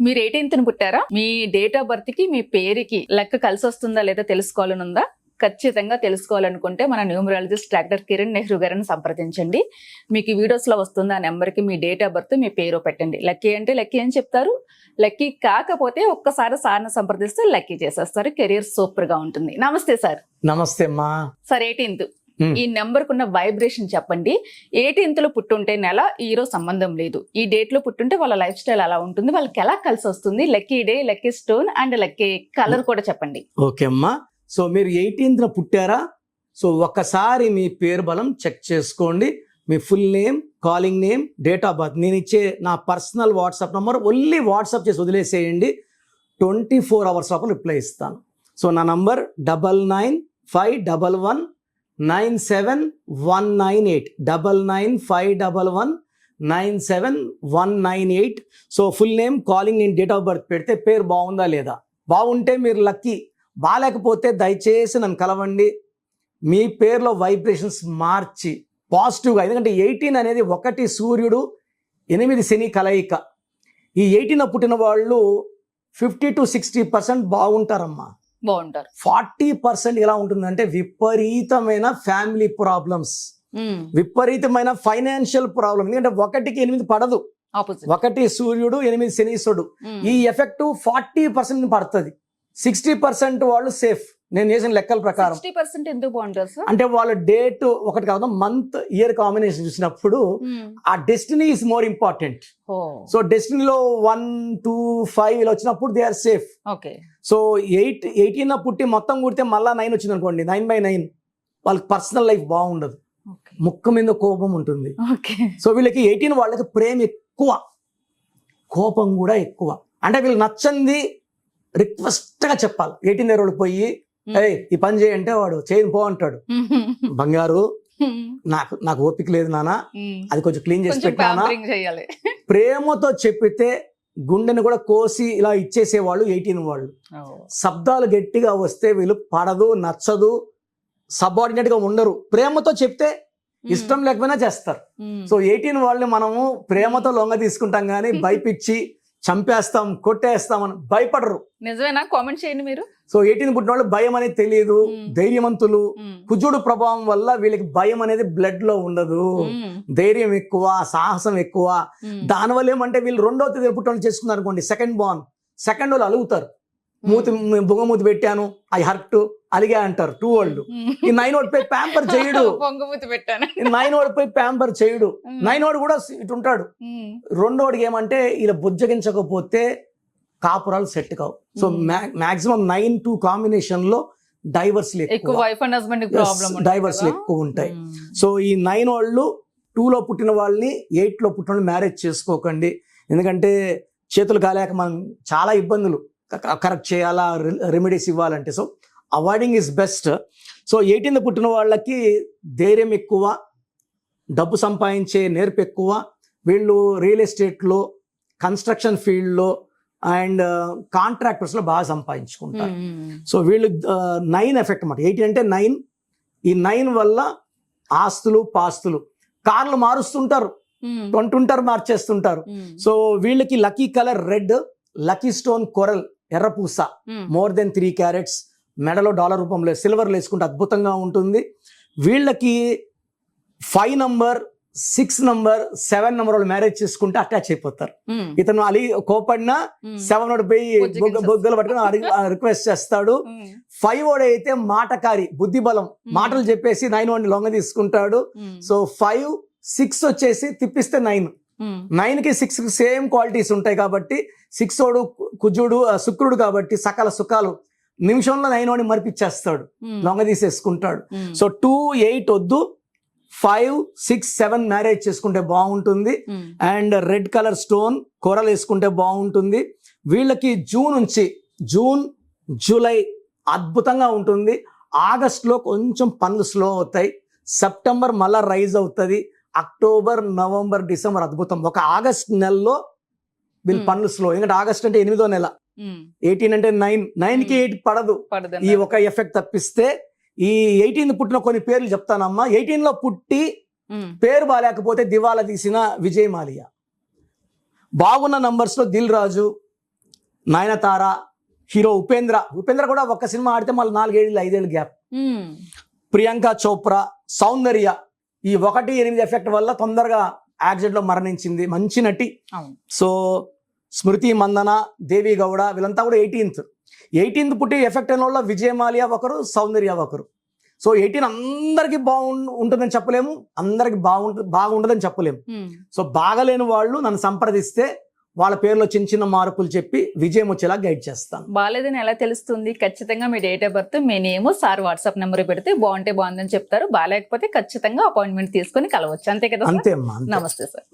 మీరు ఎయిటీన్త్ పుట్టారా? మీ డేట్ ఆఫ్ బర్త్కి మీ పేరుకి లెక్క కలిసి వస్తుందా లేదా తెలుసుకోవాలని ఉందా ఖచ్చితంగా తెలుసుకోవాలనుకుంటే మన న్యూమరాలజిస్ట్ డాక్టర్ కిరణ్ నెహ్రూ గారిని సంప్రదించండి. మీకు వీడియోస్లో వస్తుంది ఆ నెంబర్కి మీ డేట్ ఆఫ్ బర్త్ మీ పేరు పెట్టండి. లక్కీ అంటే లక్కీ అని చెప్తారు? లక్కీ కాకపోతే ఒక్కసారి సార్ని సంప్రదిస్తే లక్కీ చేసేస్తారు. కెరీర్ సూపర్గా ఉంటుంది. నమస్తే సార్. నమస్తే అమ్మా. Sir eighteenth. ఈ నెంబర్ కున్న వైబ్రేషన్ చెప్పండి. ఎయిటీన్త్లో పుట్టుంటే నెల ఈ రోజు సంబంధం లేదు. ఈ డేట్లో పుట్టుంటే వాళ్ళ లైఫ్ స్టైల్ అలా ఉంటుంది. వాళ్ళకి ఎలా కలిసి వస్తుంది? Lucky day lucky stone and lucky colour కూడా చెప్పండి. ఓకే అమ్మా. సో మీరు ఎయిటీన్త్న పుట్టారా? సో ఒక్కసారి మీ పేరు బలం చెక్ చేసుకోండి. మీ full name calling name date of birth. నేను ఇచ్చే నా personal WhatsApp number only WhatsApp చేసి వదిలేసేయండి. ట్వంటీ ఫోర్ అవర్స్ లోపల రిప్లై ఇస్తాను. సో నా number double nine five double one nine seven one nine eight. Double nine five double one nine seven one nine eight. So full name calling నేను date of birth పెడితే పేరు బాగుందా లేదా? బాగుంటే మీరు లక్కీ. బాగాలేకపోతే దయచేసి నన్ను కలవండి. మీ పేరులో వైబ్రేషన్స్ మార్చి. పాజిటివ్గా ఎందుకంటే ఎయిటీన్ అనేది ఒకటి సూర్యుడు ఎనిమిది శని కలయిక. ఈ ఎయిటీన్ పుట్టిన వాళ్ళు ఫిఫ్టీ టు సిక్స్టీ పర్సెంట్ బాగుంటారమ్మా. బాగుంటారు. ఫార్టీ పర్సెంట్ ఎలా ఉంటుందంటే విపరీతమైన ఫ్యామిలీ ప్రాబ్లమ్స్. విపరీతమైన ఫైనాన్షియల్ ప్రాబ్లమ్. ఎందుకంటే ఒకటికి ఎనిమిది పడదు. ఒకటి సూర్యుడు ఎనిమిది శనీశ్వరుడు. ఈ ఎఫెక్ట్ ఫార్టీ పర్సెంట్ పడుతుంది. సిక్స్టీ పర్సెంట్ వాళ్ళు సేఫ్. నేను చేసిన లెక్కల ప్రకారం. సిక్స్టీ పర్సెంట్ ఎందుకు బాగుంటారు సార్ అంటే వాళ్ళ డేట్ ఒకటి కాదు మంత్ ఇయర్ కాంబినేషన్ చూసినప్పుడు ఆ destiny is more important so డెస్టినీలో one two five ఇలా వచ్చినప్పుడు they are safe okay. So eight eighteen పుట్టి మొత్తం కుడితే మళ్ళా నైన్ వచ్చింది అనుకోండి నైన్ బై నైన్ వాళ్ళకి పర్సనల్ లైఫ్ బాగుండదు. ముక్క మీద కోపం ఉంటుంది. సో వీళ్ళకి ఎయిటీన్ వాళ్ళకి ప్రేమ ఎక్కువ. కోపం కూడా ఎక్కువ. అంటే వీళ్ళకి నచ్చంది రిక్వెస్ట్గా చెప్పాలి. ఎయిటీన్ దగ్గర పోయి ఏయ్ ఈ పని చేయంటే వాడు చేయని పో అంటాడు. బంగారు నాకు నాకు ఓపిక లేదు నాన్న. అది కొంచెం క్లీన్ చేసి పెట్టానా ప్రేమతో చెప్పితే గుండెని కూడా కోసి ఇలా ఇచ్చేసేవాళ్ళు ఎయిటీన్ వాళ్ళు. శబ్దాలు గట్టిగా వస్తే వీళ్ళు పడదు నచ్చదు సబార్డినేట్గా ఉండరు. ప్రేమతో చెప్తే ఇష్టం లేకపోయినా చేస్తారు. సో ఎయిటీన్ వాళ్ళని మనము ప్రేమతో లొంగ తీసుకుంటాం కానీ భయపిచ్చి చంపేస్తాం కొట్టేస్తాం అని భయపడరు. నిజమేనా? కామెంట్ చేయండి మీరు. సో ఎయిటీన్ పుట్టిన వాళ్ళు భయం అనేది తెలియదు. ధైర్యవంతులు. కుజుడు ప్రభావం వల్ల వీళ్ళకి భయం అనేది బ్లడ్లో ఉండదు. ధైర్యం ఎక్కువ సాహసం ఎక్కువ. దానివల్ల ఏమంటే వీళ్ళు రెండో తేదీ పుట్టిన చేసుకున్నారు అనుకోండి సెకండ్ బాన్ సెకండ్ వాళ్ళు అలుగుతారు. మూతి బుగమూతి పెట్టాను ఐ హర్ట్ అలిగా అంటారు టూ వాళ్ళు ఈ నైన్ వాడు పోయి ప్యాంపర్ చేయడు. పొంగమూతి పెట్టాను. ఈ నైన్ వాడు పోయి ప్యాంపర్ చేయడు. నైన్ వాడు కూడా ఇటు ఉంటాడు. మ్మ్. రెండోడికి ఏమంటే ఇలా బుజ్జగించకపోతే కాపురాలు సెట్ కావు. సో. మాక్సిమం నైన్ టూ కాంబినేషన్లో డైవర్స్ ఎక్కువ. ఎక్కువ wife and husband problem divorce ఎక్కువ ఉంటాయి. సో ఈ నైన్ వాళ్ళు టూలో పుట్టిన వాళ్ళని ఎయిట్లో పుట్టిన వాళ్ళు మ్యారేజ్ చేసుకోకండి. ఎందుకంటే చేతులు కాలేక మనం చాలా ఇబ్బందులు. కరెక్ట్ చేయాలా? రెమెడీస్ ఇవ్వాలంటే. So avoiding is best so eighteen పుట్టిన వాళ్ళకి ధైర్యం ఎక్కువ డబ్బు సంపాదించే నేర్పు ఎక్కువ. వీళ్ళు రియల్ ఎస్టేట్లో కన్స్ట్రక్షన్ ఫీల్డ్లో అండ్ కాంట్రాక్టర్స్లో బాగా సంపాదించుకుంటారు. సో వీళ్ళు నైన్ ఎఫెక్ట్ అన్నమాట. ఎయిటీ అంటే నైన్ ఈ నైన్ వల్ల ఆస్తులు పాస్తులు. కార్లు మారుస్తుంటారు. కొంటుంటారు మార్చేస్తుంటారు. సో వీళ్ళకి lucky colour red lucky stone coral ఎర్రపూస more than three carats మెడలో డాలర్ రూపంలో సిల్వర్ వేసుకుంటే అద్భుతంగా ఉంటుంది. వీళ్ళకి five number six number seven number వాళ్ళు మ్యారేజ్ చేసుకుంటే అటాచ్ అయిపోతారు. ఇతను అలి కోపడినా సెవెన్ వాడు పోయి బొగ్గలు పట్టుకుని రిక్వెస్ట్ చేస్తాడు. ఫైవ్ వాడు అయితే మాటకారి బుద్ధి బలం మాటలు చెప్పేసి నైన్ వాడిని లొంగ తీసుకుంటాడు. సో ఫైవ్ సిక్స్ వచ్చేసి తిప్పిస్తే నైన్. నైన్కి సిక్స్ సేమ్ క్వాలిటీస్ ఉంటాయి కాబట్టి సిక్స్ వాడు కుజుడు శుక్రుడు కాబట్టి సకల సుఖాలు నిమిషంలో నైన్ మరిపిచ్చేస్తాడు. లొంగ తీసేసుకుంటాడు. సో టూ ఎయిట్ వద్దు. ఫైవ్ సిక్స్ సెవెన్ మ్యారేజ్ చేసుకుంటే బాగుంటుంది. అండ్ రెడ్ కలర్ స్టోన్ కూరలు వేసుకుంటే బాగుంటుంది. వీళ్ళకి జూన్ నుంచి జూన్ జూలై అద్భుతంగా ఉంటుంది. ఆగస్ట్లో కొంచెం పనులు స్లో అవుతాయి. సెప్టెంబర్ మళ్ళా రైజ్ అవుతుంది. అక్టోబర్ నవంబర్ డిసెంబర్ అద్భుతం. ఒక ఆగస్ట్ నెలలో వీళ్ళు Hmm. పనులు స్లో ఎందుకంటే ఆగస్ట్ అంటే ఎనిమిదో నెల. ఎయిటీన్ అంటే నైన్ నైన్కి Hmm. ఎయిట్ పడదు. ఈ ఒక ఎఫెక్ట్ తప్పిస్తే ఈ ఎయిటీన్ పుట్టిన కొన్ని పేర్లు చెప్తానమ్మా. ఎయిటీన్లో పుట్టి పేరు బాగాలేకపోతే దివాలా తీసిన విజయ్ మాలియా. బాగున్న నంబర్స్లో దిల్ రాజు నయనతార హీరో ఉపేంద్ర. ఉపేంద్ర కూడా ఒక్క సినిమా ఆడితే మళ్ళీ నాలుగేళ్ళు ఐదేళ్ళు గ్యాప్. ప్రియాంక చోప్రా సౌందర్య ఈ ఒకటి ఎనిమిది ఎఫెక్ట్ వల్ల తొందరగా యాక్సిడెంట్లో మరణించింది. మంచి నటి. సో స్మృతి మందన దేవి గౌడ వీళ్ళంతా కూడా ఎయిటీన్త్ ఎయిటీన్త్ పుట్టి ఎఫెక్ట్ అయిన వాళ్ళ విజయమాలియా ఒకరు సౌందర్య ఒకరు. సో ఎయిటీన్ అందరికి బాగుండు ఉంటుందని చెప్పలేము. అందరికి బాగుంటు బాగుండదని చెప్పలేము. సో బాగలేని వాళ్ళు నన్ను సంప్రదిస్తే వాళ్ళ పేర్లో చిన్న చిన్న మార్పులు చెప్పి విజయం వచ్చేలా గైడ్ చేస్తాను. బాగాలేదని ఎలా తెలుస్తుంది? ఖచ్చితంగా మీ డేట్ ఆఫ్ బర్త్ మీ నేమ్ సార్ వాట్సాప్ నెంబర్ పెడితే బాగుంటే బాగుందని చెప్తారు. బాగాలేకపోతే ఖచ్చితంగా అపాయింట్మెంట్ తీసుకొని కలవచ్చు. అంతే కదా సార్? అంతే అమ్మా అంతే. నమస్తే సార్.